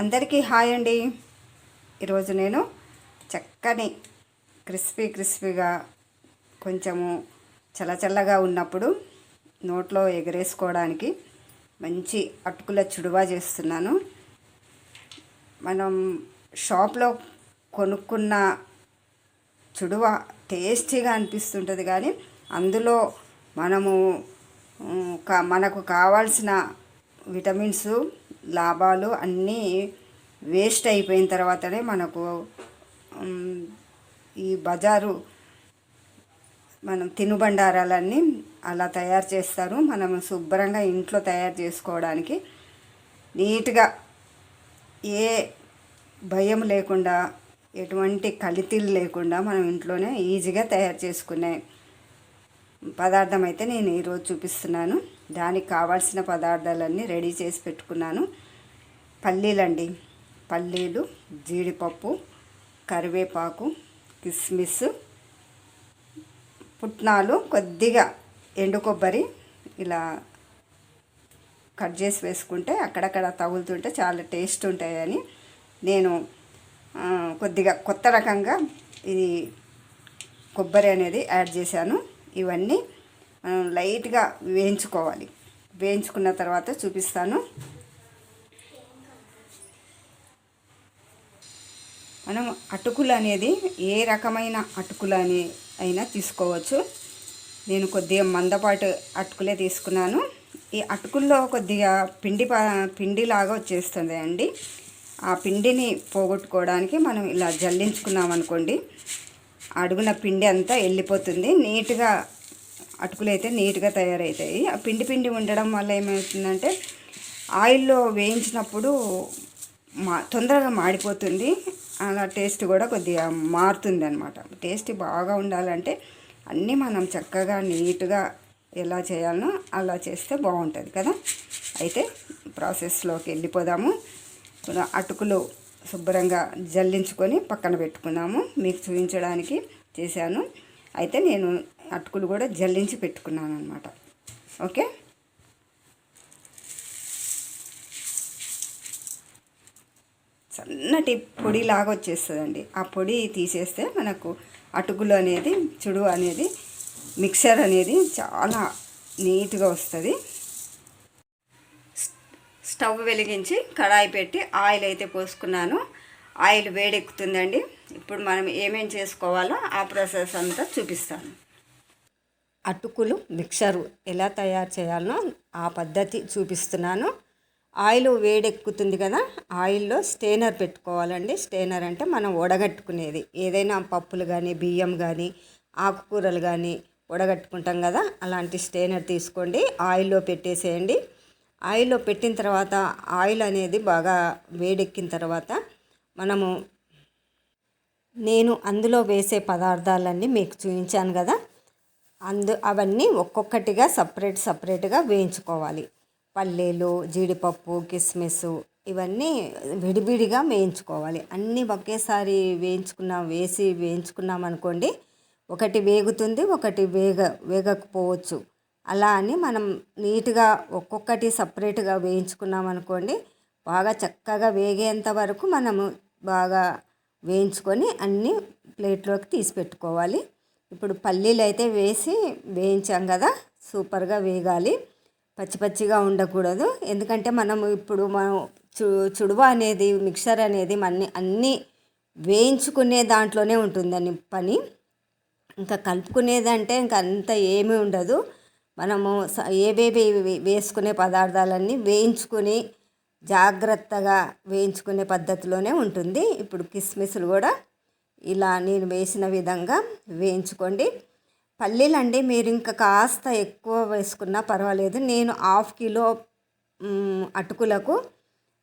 అందరికీ హాయ్ అండి. ఈరోజు నేను చక్కని క్రిస్పీ క్రిస్పీగా కొంచెము చల్లచల్లగా ఉన్నప్పుడు నోట్లో ఎగరేసుకోవడానికి మంచి అటుకుల చుడువా చేస్తున్నాను. మనం షాప్లో కొనుక్కున్న చుడువ టేస్టీగా అనిపిస్తుంటుంది కానీ అందులో మనము మనకు కావాల్సిన విటమిన్స్ లాభాలు అన్నీ వేస్ట్ అయిపోయిన తర్వాతనే మనకు ఈ బజారు మనం తినుబండారాలన్నీ అలా తయారు చేస్తారు. మనం శుభ్రంగా ఇంట్లో తయారు చేసుకోవడానికి నీట్గా ఏ భయం లేకుండా ఎటువంటి కలితీలు లేకుండా మనం ఇంట్లోనే ఈజీగా తయారు చేసుకునే పదార్థం అయితే నేను ఈరోజు చూపిస్తున్నాను. దానికి కావాల్సిన పదార్థాలన్నీ రెడీ చేసి పెట్టుకున్నాను. పల్లీలండి. పల్లీలు జీడిపప్పు కరివేపాకు కిస్మిస్ పుట్నాలు కొద్దిగా ఎండు కొబ్బరి ఇలా కట్ చేసి వేసుకుంటే అక్కడక్కడ తగులుతుంటే చాలా టేస్ట్ ఉంటాయని నేను కొద్దిగా కొత్త రకంగా ఇది కొబ్బరి అనేది యాడ్ చేశాను. ఇవన్నీ మనం లైట్గా వేయించుకోవాలి. వేయించుకున్న తర్వాత చూపిస్తాను. మనం అటుకులు అనేది ఏ రకమైన అటుకులు అని అయినా తీసుకోవచ్చు. నేను కొద్దిగా మందపాటు అటుకులే తీసుకున్నాను. ఈ అటుకుల్లో కొద్దిగా పిండి పిండిలాగా వచ్చేస్తుంది అండి. ఆ పిండిని పోగొట్టుకోవడానికి మనం ఇలా జల్లించుకున్నాం అనుకోండి అడుగున పిండి అంతా వెళ్ళిపోతుంది. నీట్గా అటుకులు అయితే నీట్గా తయారవుతాయి ఆ పిండి పిండి ఉండడం వల్ల ఏమవుతుందంటే ఆయిల్లో వేయించినప్పుడు మా తొందరగా మాడిపోతుంది. అలా టేస్ట్ కూడా కొద్దిగా మారుతుంది అనమాట టేస్ట్ బాగా ఉండాలంటే అన్నీ మనం చక్కగా నీట్గా ఎలా చేయాలనో అలా చేస్తే బాగుంటుంది కదా. అయితే ప్రాసెస్లోకి వెళ్ళిపోదాము. అటుకులు శుభ్రంగా జల్లించుకొని పక్కన పెట్టుకున్నాము. మీకు చూపించడానికి చేశాను. అయితే నేను అటుకులు కూడా జల్లించి పెట్టుకున్నాను అనమాట ఓకే? సన్నటి పొడి లాగా వచ్చేస్తుందండి. ఆ పొడి తీసేస్తే మనకు అటుకులు అనేది చుడు అనేది మిక్సర్ అనేది చాలా నీట్గా వస్తుంది. స్టవ్ వెలిగించి కడాయి పెట్టి ఆయిల్ అయితే పోసుకున్నాను. ఆయిల్ వేడెక్కుతుందండి. ఇప్పుడు మనం ఏమేం చేసుకోవాలో ఆ ప్రాసెస్ అంతా చూపిస్తాను. అటుకులు మిక్సరు ఎలా తయారు చేయాలనో ఆ పద్ధతి చూపిస్తున్నాను. ఆయిల్ వేడెక్కుతుంది కదా ఆయిల్లో స్టేనర్ పెట్టుకోవాలండి. స్టేనర్ అంటే మనం వడగట్టుకునేది. ఏదైనా పప్పులు కానీ బియ్యం కానీ ఆకుకూరలు కానీ వడగట్టుకుంటాం కదా అలాంటి స్టేనర్ తీసుకోండి. ఆయిల్లో పెట్టేసేయండి. ఆయిల్లో పెట్టిన తర్వాత ఆయిల్ అనేది బాగా వేడెక్కిన తర్వాత మనము నేను అందులో వేసే పదార్థాలన్నీ మీకు చూపించాను కదా. అందు అవన్నీ ఒక్కొక్కటిగా సపరేట్ సపరేట్గా వేయించుకోవాలి. పల్లీలు జీడిపప్పు కిస్మిస్ ఇవన్నీ విడివిడిగా వేయించుకోవాలి. అన్నీ ఒకేసారి వేయించుకున్నాం వేసి వేయించుకున్నాం అనుకోండి ఒకటి వేగుతుంది ఒకటి వేగ వేగకపోవచ్చు. అలా అని మనం నీట్గా ఒక్కొక్కటి సపరేట్గా వేయించుకున్నాం అనుకోండి బాగా చక్కగా వేగేంత వరకు మనము బాగా వేయించుకొని అన్నీ ప్లేట్లోకి తీసి పెట్టుకోవాలి. ఇప్పుడు పల్లీలు అయితే వేసి వేయించాం కదా సూపర్గా వేగాలి. పచ్చి పచ్చిగా ఉండకూడదు. ఎందుకంటే మనం ఇప్పుడు మనం చు చుడువ అనేది మిక్సర్ అనేది మన అన్నీ వేయించుకునే దాంట్లోనే ఉంటుందని పని. ఇంకా కలుపుకునేదంటే ఇంకా అంత ఏమీ ఉండదు. మనము స- ఏవేవి వేసుకునే పదార్థాలన్నీ వేయించుకుని జాగ్రత్తగా వేయించుకునే పద్ధతిలోనే ఉంటుంది. ఇప్పుడు కిస్మిస్లు కూడా ఇలా నేను వేసిన విధంగా వేయించుకోండి. పల్లీలు అండి మీరు ఇంకా కాస్త ఎక్కువ వేసుకున్నా పర్వాలేదు. నేను హాఫ్ కిలో అటుకులకు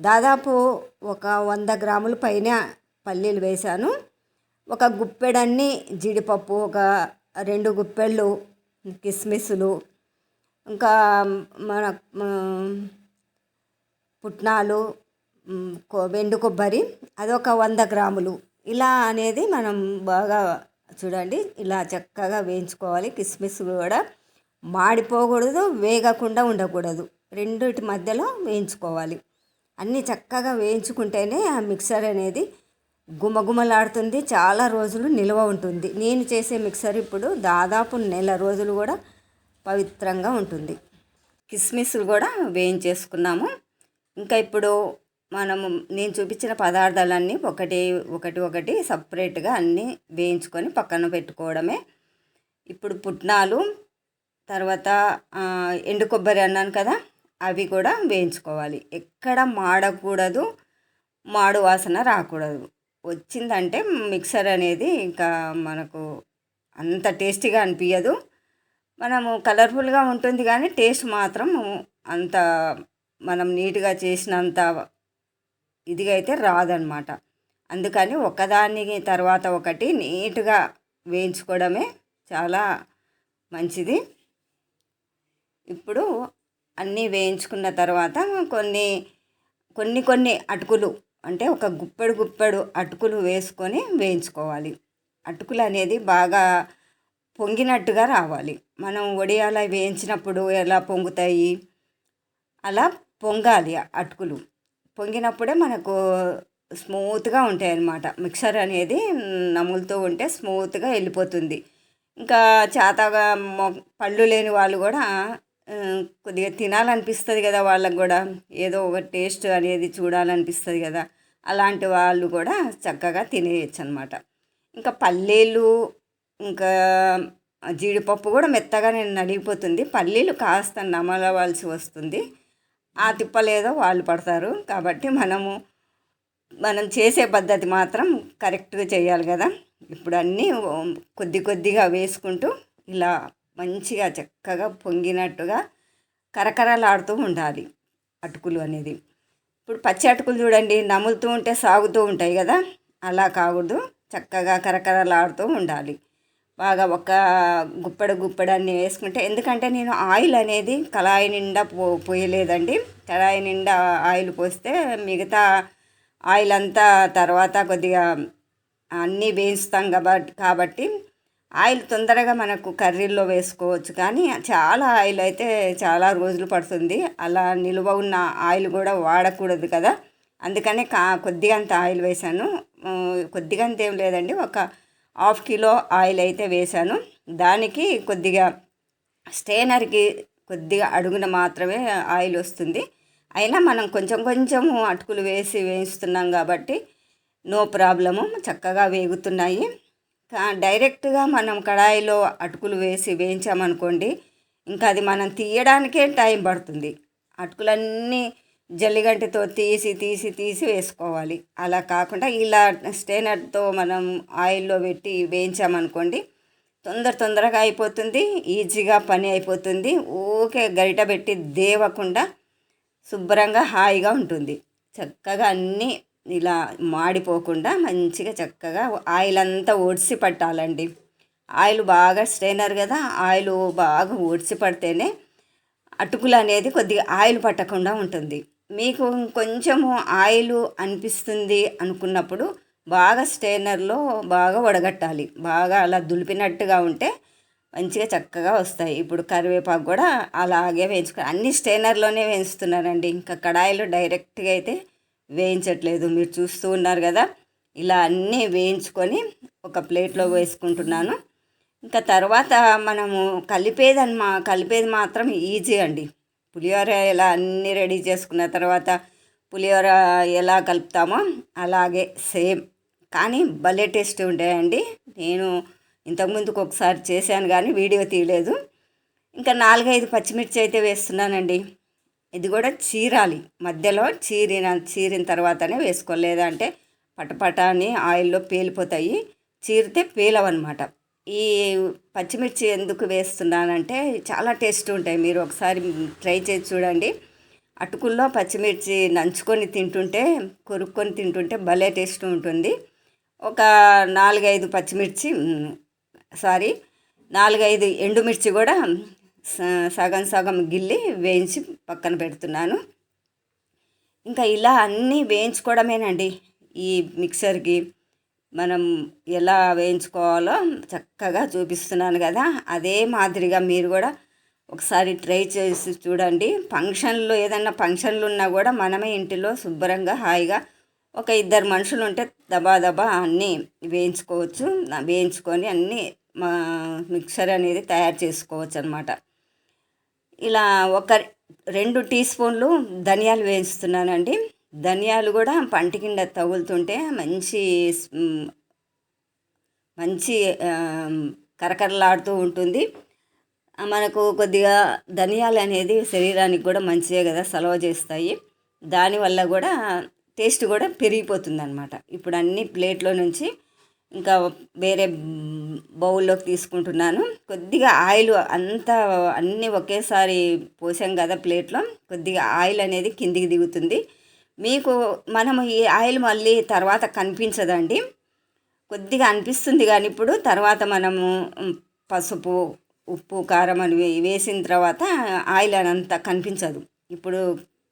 దాదాపు ఒక వంద గ్రాముల పైన పల్లీలు వేశాను. ఒక గుప్పెడన్ని జీడిపప్పు ఒక రెండు గుప్పెళ్ళు కిస్మిస్లు ఇంకా మన పుట్నాలు ఎండు వెండు కొబ్బరి అదొక వంద గ్రాములు. ఇలా అనేది మనం బాగా చూడండి ఇలా చక్కగా వేయించుకోవాలి. కిస్మిస్ కూడా మాడిపోకూడదు వేగకుండా ఉండకూడదు. రెండిటి మధ్యలో వేయించుకోవాలి. అన్నీ చక్కగా వేయించుకుంటేనే ఆ మిక్సర్ అనేది గుమగుమలాడుతుంది చాలా రోజులు నిల్వ ఉంటుంది. నేను చేసే మిక్సర్ ఇప్పుడు దాదాపు నెల రోజులు కూడా పవిత్రంగా ఉంటుంది. కిస్మిస్లు కూడా వేయించేసుకున్నాము. ఇంకా ఇప్పుడు మనము నేను చూపించిన పదార్థాలన్నీ ఒకటి ఒకటి ఒకటి సపరేట్గా అన్నీ వేయించుకొని పక్కన పెట్టుకోవడమే. ఇప్పుడు పుట్నాలు తర్వాత ఎండు కొబ్బరి అన్నాను కదా అవి కూడా వేయించుకోవాలి. ఎక్కడ మాడకూడదు మాడు వాసన రాకూడదు. వచ్చిందంటే మిక్సర్ అనేది ఇంకా మనకు అంత టేస్టీగా అనిపించదు మనము కలర్ఫుల్గా ఉంటుంది కానీ టేస్ట్ మాత్రం అంత మనం నీట్గా చేసినంత ఇదిగా అయితే రాదనమాట. అందుకని ఒకదాని తర్వాత ఒకటి నీట్గా వేయించుకోవడమే చాలా మంచిది. ఇప్పుడు అన్నీ వేయించుకున్న తర్వాత కొన్ని కొన్ని కొన్ని అటుకులు అంటే ఒక గుప్పెడు గుప్పెడు అటుకులు వేసుకొని వేయించుకోవాలి. అటుకులు అనేది బాగా పొంగినట్టుగా రావాలి. మనం వడియాల వేయించినప్పుడు ఎలా పొంగుతాయి? అలా పొంగాలి అటుకులు. పొంగినప్పుడే మనకు స్మూత్గా ఉంటాయి అన్నమాట మిక్సర్ అనేది నములుతూ ఉంటే స్మూత్గా వెళ్ళిపోతుంది. ఇంకా చేతగా మొ- పళ్ళు లేని వాళ్ళు కూడా కొద్దిగా తినాలనిపిస్తుంది కదా వాళ్ళకు కూడా. ఏదో ఒక టేస్ట్ అనేది చూడాలనిపిస్తుంది కదా. అలాంటి వాళ్ళు కూడా చక్కగా తినేయచ్చు అనమాట ఇంకా పల్లీలు ఇంకా జీడిపప్పు కూడా మెత్తగా నేను నలిగిపోతుంది. పల్లీలు కాస్త నమలవలసి వస్తుంది. ఆ తిప్పలేదో వాళ్ళు పడతారు. కాబట్టి మనము మనం చేసే పద్ధతి మాత్రం కరెక్ట్గా చేయాలి కదా. ఇప్పుడు అన్నీ కొద్ది కొద్దిగా వేసుకుంటూ ఇలా మంచిగా చక్కగా పొంగినట్టుగా కరకరలాడుతూ ఉండాలి అటుకులు అనేది. ఇప్పుడు పచ్చి అటుకులు చూడండి నములుతూ ఉంటే సాగుతూ ఉంటాయి కదా. అలా కాకూడదు. చక్కగా కరకరలాడుతూ ఉండాలి. బాగా ఒక గుప్పెడు గుప్పెడు అన్ని వేసుకుంటే. ఎందుకంటే నేను ఆయిల్ అనేది కళాయి నిండా పో పోయలేదండి. కళాయి నిండా ఆయిల్ పోస్తే మిగతా ఆయిల్ అంతా తర్వాత కొద్దిగా అన్నీ వేయిస్తాం కాబట్టి కాబట్టి ఆయిల్ తొందరగా మనకు కర్రీల్లో వేసుకోవచ్చు. కానీ చాలా ఆయిల్ అయితే చాలా రోజులు పడుతుంది. అలా నిలువ ఉన్న ఆయిల్ కూడా వాడకూడదు కదా. అందుకనే కా కొద్దిగా అంత ఆయిల్ వేశాను. కొద్దిగంత కొద్దిగా అంత ఏం లేదండి. ఒక హాఫ్ కిలో ఆయిల్ అయితే వేశాను. దానికి కొద్దిగా స్టేనర్కి కొద్దిగా అడుగున మాత్రమే ఆయిల్ వస్తుంది. అయినా మనం కొంచెం కొంచెము అటుకులు వేసి వేయిస్తున్నాం కాబట్టి నో ప్రాబ్లము. చక్కగా వేగుతున్నాయి. డైరెక్ట్గా మనం కడాయిలో అటుకులు వేసి వేయించామనుకోండి ఇంకా అది మనం తీయడానికే టైం పడుతుంది. అటుకులన్నీ జల్లిగంటితో తీసి తీసి తీసి వేసుకోవాలి. అలా కాకుండా ఇలా స్టేనర్తో మనం ఆయిల్లో పెట్టి వేయించామనుకోండి తొందర తొందరగా అయిపోతుంది ఈజీగా పని అయిపోతుంది. ఊకే గరిట పెట్టి దేవకుండా శుభ్రంగా హాయిగా ఉంటుంది. చక్కగా అన్నీ ఇలా మాడిపోకుండా మంచిగా చక్కగా ఆయిల్ అంతా ఒడిసి పట్టాలండి. ఆయిల్ బాగా స్ట్రైనర్ కదా ఆయిల్ బాగా ఒడిసి పడితేనే అటుకులు అనేది కొద్దిగా ఆయిల్ పట్టకుండా ఉంటుంది. మీకు కొంచెము ఆయిల్ అనిపిస్తుంది అనుకున్నప్పుడు బాగా స్టెయినర్లో బాగా వడగట్టాలి. బాగా అలా దులిపినట్టుగా ఉంటే మంచిగా చక్కగా వస్తాయి. ఇప్పుడు కరివేపాకు కూడా అలాగే వేయించుకో అన్ని స్టెయినర్లోనే వేయిస్తున్నానండి. ఇంకా కడాయిలో డైరెక్ట్గా అయితే వేయించట్లేదు. మీరు చూస్తూ ఉన్నారు కదా ఇలా అన్నీ వేయించుకొని ఒక ప్లేట్లో వేసుకుంటున్నాను. ఇంకా తర్వాత మనము కలిపేది మా కలిపేది మాత్రం ఈజీ అండి. పులిహోర ఎలా అన్నీ రెడీ చేసుకున్న తర్వాత పులిహోర ఎలా కలుపుతామో అలాగే సేమ్. కానీ భలే టేస్ట్ ఉంటాయండి. నేను ఇంతకుముందుకు ఒకసారి చేశాను కానీ వీడియో తీయలేదు. ఇంకా నాలుగైదు పచ్చిమిర్చి అయితే వేస్తున్నానండి. ఇది కూడా చీరాలి. మధ్యలో చీరిన చీరిన తర్వాతనే వేసుకోలేదంటే పటపట అని ఆయిల్లో పేలిపోతాయి. చీరితే పేలవన్నమాట. ఈ పచ్చిమిర్చి ఎందుకు వేస్తున్నానంటే చాలా టేస్ట్ ఉంటాయి. మీరు ఒకసారి ట్రై చేసి చూడండి. అటుకుల్లో పచ్చిమిర్చి నంచుకొని తింటుంటే కొరుక్కొని తింటుంటే భలే టేస్ట్ ఉంటుంది. ఒక నాలుగైదు పచ్చిమిర్చి సారీ నాలుగైదు ఎండుమిర్చి కూడా స- సగం సగం గిల్లి వేయించి పక్కన పెడుతున్నాను. ఇంకా ఇలా అన్నీ వేయించుకోవడమేనండి. ఈ మిక్సర్కి మనం ఎలా వేయించుకోవాలో చక్కగా చూపిస్తున్నాను కదా. అదే మాదిరిగా మీరు కూడా ఒకసారి ట్రై చేసి చూడండి. ఫంక్షన్లు ఏదన్నా ఫంక్షన్లు ఉన్నా కూడా మనమే ఇంటిలో శుభ్రంగా హాయిగా ఒక ఇద్దరు మనుషులు ఉంటే దబా దబా అన్నీ వేయించుకోవచ్చు. వేయించుకొని అన్నీ మా మిక్సర్ అనేది తయారు చేసుకోవచ్చు అనమాట ఇలా ఒక రెండు టీ స్పూన్లు ధనియాలు వేయిస్తున్నానండి. ధనియాలు కూడా పంట కింద తగులుతుంటే మంచి మంచి కరకరలాడుతూ ఉంటుంది. మనకు కొద్దిగా ధనియాలు అనేది శరీరానికి కూడా మంచిదే కదా సలవ చేస్తాయి. దానివల్ల కూడా టేస్ట్ కూడా పెరిగిపోతుంది అనమాట ఇప్పుడు అన్ని ప్లేట్లో నుంచి ఇంకా వేరే బౌల్లోకి తీసుకుంటున్నాను. కొద్దిగా ఆయిల్ అంతా అన్నీ ఒకేసారి పోసాం కదా ప్లేట్లో కొద్దిగా ఆయిల్ అనేది కిందికి దిగుతుంది. మీకు మనము ఈ ఆయిల్ మళ్ళీ తర్వాత కనిపించదండి. కొద్దిగా అనిపిస్తుంది కానీ ఇప్పుడు తర్వాత మనము పసుపు ఉప్పు కారం అని వేసిన తర్వాత ఆయిల్ అనంత కనిపించదు. ఇప్పుడు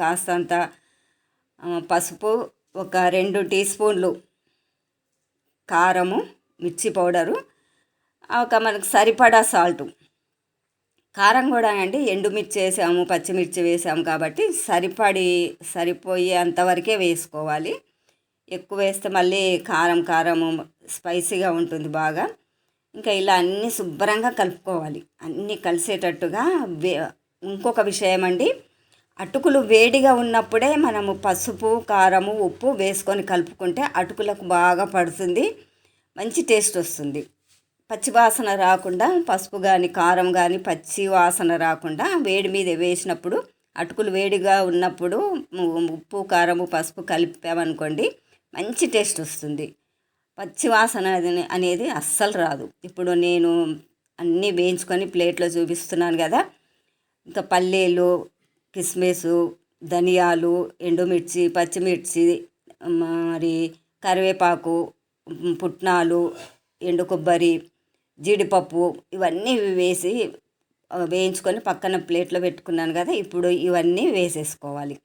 కాస్తంత పసుపు ఒక రెండు టీ స్పూన్లు కారము మిర్చి పౌడరు ఒక మనకు సరిపడా సాల్టు. కారం కూడా అండి ఎండుమిర్చి వేసాము పచ్చిమిర్చి వేసాము కాబట్టి సరిపడి సరిపోయే అంతవరకే వేసుకోవాలి. ఎక్కువ వేస్తే మళ్ళీ కారం కారము స్పైసీగా ఉంటుంది బాగా. ఇంకా ఇలా అన్నీ శుభ్రంగా కలుపుకోవాలి. అన్నీ కలిసేటట్టుగా వే ఇంకొక విషయం అండి అటుకులు వేడిగా ఉన్నప్పుడే మనము పసుపు కారము ఉప్పు వేసుకొని కలుపుకుంటే అటుకులకు బాగా పడుతుంది మంచి టేస్ట్ వస్తుంది. పచ్చివాసన రాకుండా పసుపు కానీ కారం కానీ పచ్చి వాసన రాకుండా వేడి మీద వేసినప్పుడు అటుకులు వేడిగా ఉన్నప్పుడు ఉప్పు కారము పసుపు కలిపామనుకోండి మంచి టేస్ట్ వస్తుంది. పచ్చి వాసన అనేది అస్సలు రాదు. ఇప్పుడు నేను అన్నీ వేయించుకొని ప్లేట్లో చూపిస్తున్నాను కదా. ఇంకా పల్లీలు కిస్మిస్ ధనియాలు ఎండుమిర్చి పచ్చిమిర్చి మరి కరివేపాకు పుట్నాలు ఎండు కొబ్బరి జీడిపప్పు ఇవన్నీ వేసి వేయించుకొని పక్కన ప్లేట్లో పెట్టుకున్నాను కదా ఇప్పుడు ఇవన్నీ వేసేసుకోవాలి.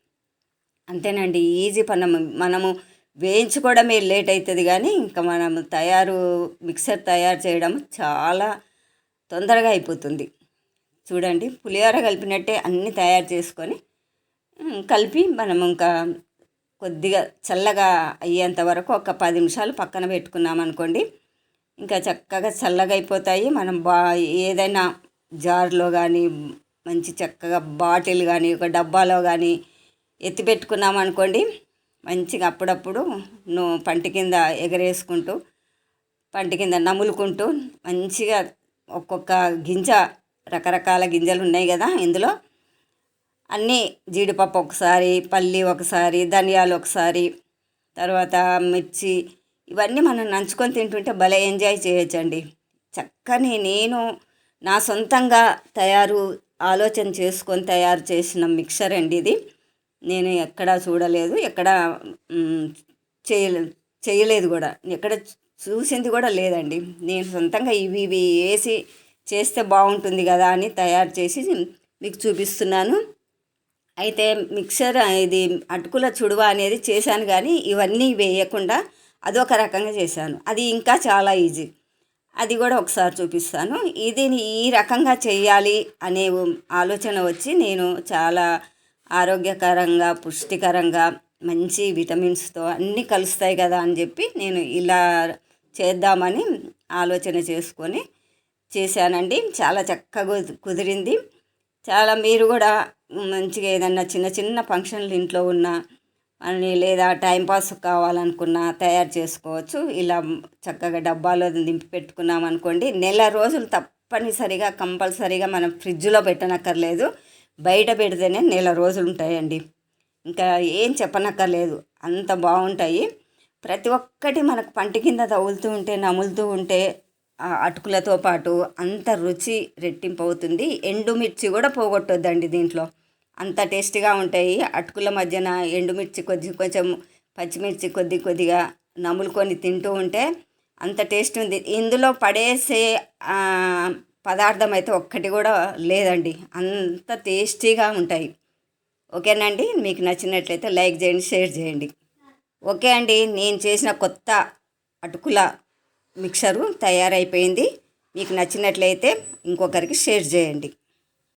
అంతేనండి ఈజీ పని మనము వేయించుకోవడమే లేట్ అవుతుంది కానీ ఇంకా మనం తయారు మిక్సర్ తయారు చేయడం చాలా తొందరగా అయిపోతుంది. చూడండి పులిహోర కలిపినట్టే అన్నీ తయారు చేసుకొని కలిపి మనం ఇంకా కొద్దిగా చల్లగా అయ్యేంత వరకు ఒక పది నిమిషాలు పక్కన పెట్టుకున్నాం అనుకోండి ఇంకా చక్కగా చల్లగా అయిపోతాయి మనం బా ఏదైనా జార్లో కానీ మంచి చక్కగా బాటిల్ కానీ ఒక డబ్బాలో కానీ ఎత్తి పెట్టుకున్నాం అనుకోండి మంచిగా అప్పుడప్పుడు నువ్వు పంటి కింద ఎగరేసుకుంటూ పంటి కింద నములుకుంటూ మంచిగా ఒక్కొక్క గింజ రకరకాల గింజలు ఉన్నాయి కదా ఇందులో. అన్నీ జీడిపప్పు ఒకసారి పల్లి ఒకసారి ధనియాలు ఒకసారి తర్వాత మిర్చి ఇవన్నీ మనం నంచుకొని తింటుంటే భలే ఎంజాయ్ చేయొచ్చండి. చక్కని నేను నా సొంతంగా తయారు ఆలోచన చేసుకొని తయారు చేసిన మిక్సర్ అండి ఇది. నేను ఎక్కడా చూడలేదు ఎక్కడ చేయలే చేయలేదు కూడా. ఎక్కడ చూసింది కూడా లేదండి. నేను సొంతంగా ఇవి ఇవి వేసి చేస్తే బాగుంటుంది కదా అని తయారు చేసి మీకు చూపిస్తున్నాను. అయితే మిక్సర్ ఇది అటుకుల చుడువ అనేది చేశాను కానీ ఇవన్నీ వేయకుండా అది ఒక రకంగా చేశాను. అది ఇంకా చాలా ఈజీ. అది కూడా ఒకసారి చూపిస్తాను. ఇది ఈ రకంగా చేయాలి అనే ఆలోచన వచ్చి నేను చాలా ఆరోగ్యకరంగా పుష్టికరంగా మంచి విటమిన్స్తో అన్నీ కలుస్తాయి కదా అని చెప్పి నేను ఇలా చేద్దామని ఆలోచన చేసుకొని చేశానండి. చాలా చక్కగా కుదిరింది. చాలా మీరు కూడా మంచిగా ఏదన్నా చిన్న చిన్న ఫంక్షన్లు ఇంట్లో ఉన్న అని లేదా టైంపాస్ కావాలనుకున్నా తయారు చేసుకోవచ్చు. ఇలా చక్కగా డబ్బాలో దింపి పెట్టుకున్నాం అనుకోండి. నెల రోజులు తప్పనిసరిగా కంపల్సరీగా మనం ఫ్రిడ్జ్లో పెట్టనక్కర్లేదు. బయట పెడితేనే నెల రోజులు ఉంటాయండి. ఇంకా ఏం చెప్పనక్కర్లేదు. అంత బాగుంటాయి. ప్రతి ఒక్కటి మనకు పంట కింద తగులుతూ ఉంటే నములుతూ ఉంటే అటుకులతో పాటు అంత రుచి రెట్టింపు అవుతుంది ఎండుమిర్చి కూడా పోగొట్టొద్దండి దీంట్లో. అంత టేస్టీగా ఉంటాయి. అటుకుల మధ్యన ఎండుమిర్చి కొద్ది కొంచెం పచ్చిమిర్చి కొద్ది కొద్దిగా నములుకొని తింటూ ఉంటే అంత టేస్ట్ ఉంది. ఇందులో పడేసే పదార్థం అయితే ఒక్కటి కూడా లేదండి. అంత టేస్టీగా ఉంటాయి. ఓకేనండి మీకు నచ్చినట్లయితే లైక్ చేయండి షేర్ చేయండి. ఓకే అండి నేను చేసిన కొత్త అటుకుల మిక్సరు తయారైపోయింది. మీకు నచ్చినట్లయితే ఇంకొకరికి షేర్ చేయండి.